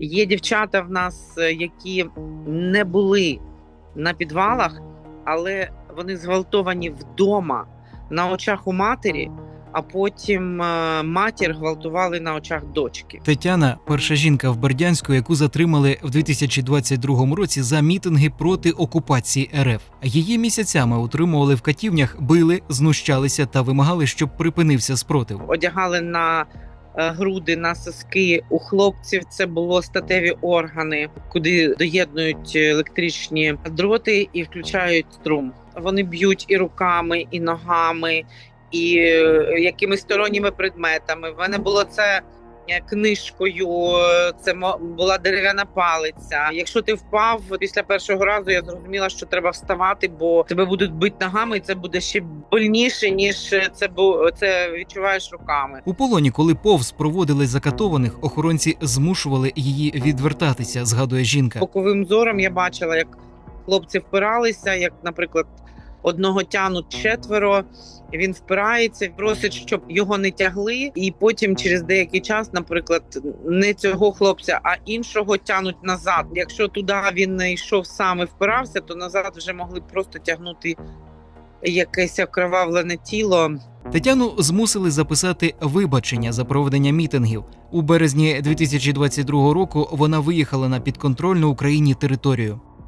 Є дівчата в нас, е, які не були на підвалах, але вони зґвалтовані вдома на очах у матері, а потім е, матір гвалтували на очах дочки. Тетяна перша жінка в Бердянську, яку затримали в 2022 році за мітинги проти окупації РФ. Її місяцями утримували в катівнях, били, знущалися та вимагали, щоб припинився спротив. Одягали на груди, на соски. У хлопців це було статеві органи, куди доєднують електричні дроти і включають струм. Вони б'ють і руками, і ногами, і е, якимись сторонніми предметами. В мене було це. Е, Книжкою е, це була дерев'яна палиця. Якщо ти впав після першого разу, я зрозуміла, що треба вставати, бо тебе будуть бити ногами, і це буде ще больніше, ніж це бу- це відчуваєш руками. У полоні, коли повз проводили закатованих, охоронці змушували її відвертатися, згадує жінка. Боковим зором я бачила, як хлопці впиралися, як, наприклад, одного тянуть четверо. Він впирається, просить, щоб його не тягли, і потім через деякий час, наприклад, не цього хлопця, а іншого тянуть назад. Якщо туди він не йшов сам і впирався, то назад вже могли просто тягнути якесь окровавлене тіло. Тетяну змусили записати вибачення за проведення мітингів. У березні 2022 року вона виїхала на підконтрольну Україні територію.